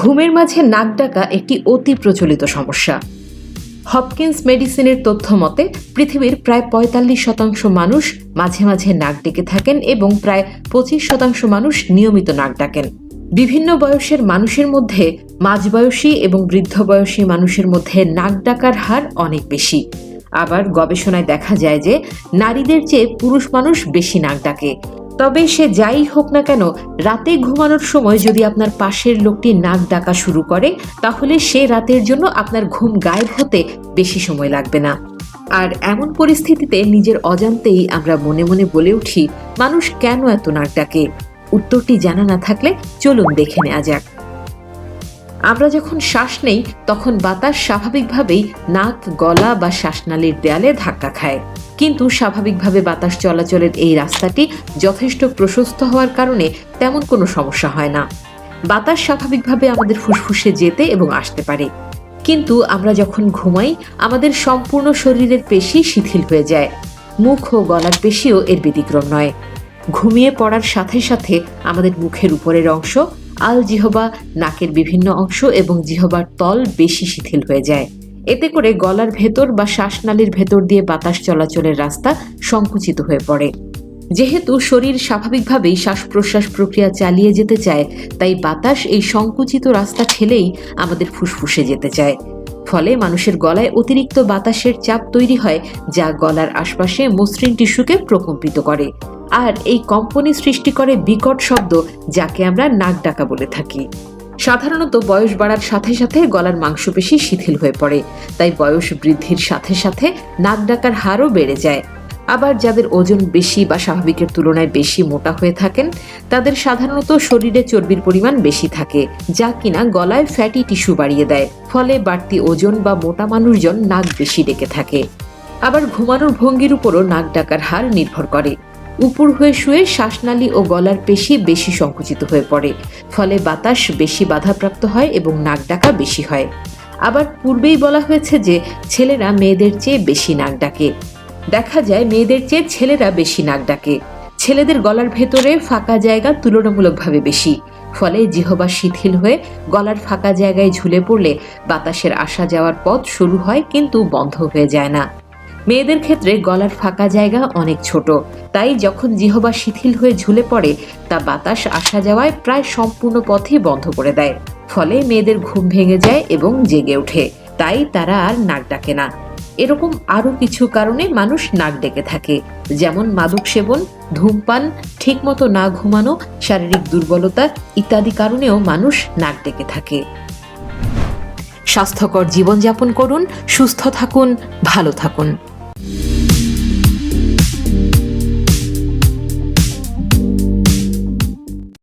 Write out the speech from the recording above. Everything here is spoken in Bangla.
ঘুমের মাঝে নাক ডাকা একটি অতি প্রচলিত সমস্যা। হপকিন্স মেডিসিনের তথ্য মতে, পৃথিবীর প্রায় পঁয়তাল্লিশ শতাংশ মানুষ মাঝে মাঝে নাক ডেকে থাকেন এবং প্রায় পঁচিশ শতাংশ মানুষ নিয়মিত নাক ডাকেন। বিভিন্ন বয়সের মানুষের মধ্যে, মাঝবয়সী এবং বৃদ্ধ বয়সী মানুষের মধ্যে নাক ডাকার হার অনেক বেশি। আবার গবেষণায় দেখা যায় যে, নারীদের চেয়ে পুরুষ মানুষ বেশি নাক ডাকে। তবে সে যাই হোক না কেন, রাতে ঘুমানোর সময় যদি আপনার পাশের লোকটি নাক ডাকা শুরু করে, তাহলে সে রাতের জন্য আপনার ঘুম গায়েব হতে বেশি সময় লাগবে না। আর এমন পরিস্থিতিতে নিজের অজান্তেই আমরা মনে মনে বলে উঠি, মানুষ কেন এত নাক ডাকে? উত্তরটি জানা না থাকলে চলুন দেখে নেওয়া যাক। আমরা যখন শ্বাস নেই, তখন বাতাস স্বাভাবিকভাবেই নাক, গলা বা শ্বাসনালীর দেয়ালে ধাক্কা খায়। কিন্তু স্বাভাবিকভাবে বাতাস চলাচলের এই রাস্তাটি যথেষ্ট প্রশস্ত হওয়ার কারণে তেমন কোনো সমস্যা হয় না। বাতাস স্বাভাবিকভাবে আমাদের ফুসফুসে যেতে এবং আসতে পারে। কিন্তু আমরা যখন ঘুমাই, আমাদের সম্পূর্ণ শরীরের পেশি শিথিল হয়ে যায়। মুখ ও গলার পেশিও এর ব্যতিক্রম নয়। ঘুমিয়ে পড়ার সাথে সাথে আমাদের মুখের উপরের অংশ, আল জিহবা নাকের বিভিন্ন অংশ এবং জিহবার তল বেশি শিথিল হয়ে যায়। এতে করে গলার ভেতর বা শ্বাসনালীর ভেতর দিয়ে বাতাস চলাচলের রাস্তা সংকুচিত হয়ে পড়ে। যেহেতু শরীর স্বাভাবিকভাবেই শ্বাস প্রশ্বাস প্রক্রিয়া চালিয়ে যেতে চায়, তাই বাতাস এই সংকুচিত রাস্তা ঠেলেই আমাদের ফুসফুসে যেতে চায়। ফলে মানুষের গলায় অতিরিক্ত বাতাসের চাপ তৈরি হয়, যা গলার আশপাশে মসৃণ টিস্যুকে প্রকম্পিত করে। আর এই কম্পনি সৃষ্টি করে বিকট শব্দ, যাকে আমরা নাক ডাকা বলে থাকি। সাধারণত বয়স বাড়ার সাথে সাথে গলার মাংসপেশি শিথিল হয়ে পড়ে, তাই বয়স বৃদ্ধির সাথে সাথে নাক ডাকার হারও বেড়ে যায়। আবার যাদের ওজন বেশি বা স্বাভাবিকের তুলনায় বেশি মোটা হয়ে থাকেন, তাদের সাধারণত শরীরে চর্বির পরিমাণ বেশি থাকে, যা কিনা গলায় ফ্যাটি টিস্যু বাড়িয়ে দেয়, ফলে বাড়তি ওজন বা মোটা মানুষজন নাক বেশি ডেকে থাকে। আবার ঘুমানোর ভঙ্গির উপরও নাক ডাকার হার নির্ভর করে। উপর হয়ে শুয়ে শ্বাসনালী ও গলার পেশি বেশি সংকুচিত হয়ে পড়ে। ফলে বাতাস বেশি বাধাপ্রাপ্ত হয় এবং নাক ডাকা বেশি হয়। আবার পূর্বেই বলা হয়েছে যে, ছেলেরা মেয়েদের চেয়ে বেশি নাক ডাকে। দেখা যায় মেয়েদের চেয়ে ছেলেরা বেশি নাক ডাকে। ছেলেদের গলার ভেতরে ফাঁকা জায়গা তুলনামূলকভাবে বেশি। ফলে জিহবা শিথিল হয়ে গলার ফাঁকা জায়গায় ঝুলে পড়লে বাতাসের আসা যাওয়ার পথ শুরু হয় কিন্তু বন্ধ হয়ে যায় না। মেয়েদের ক্ষেত্রে গলার ফাঁকা জায়গা অনেক ছোট। তাই যখন জিহবা শিথিল হয়ে ঝুলে পড়ে, তা বাতাস আসা যাওয়ায় প্রায় সম্পূর্ণ পথই বন্ধ করে দেয়। ফলে মেয়েদের ঘুম ভেঙে যায় এবং জেগে ওঠে। তাই তারা আর নাক ডাকে না। এরকম আরও কিছু কারণে মানুষ নাক ডেকে থাকে। যেমন মাদক সেবন, ধূমপান, ঠিকমতো না ঘুমানো, শারীরিক দুর্বলতা ইত্যাদি কারণেও মানুষ নাক ডেকে থাকে। স্বাস্থ্যকর জীবনযাপন করুন, সুস্থ থাকুন, ভালো থাকুন।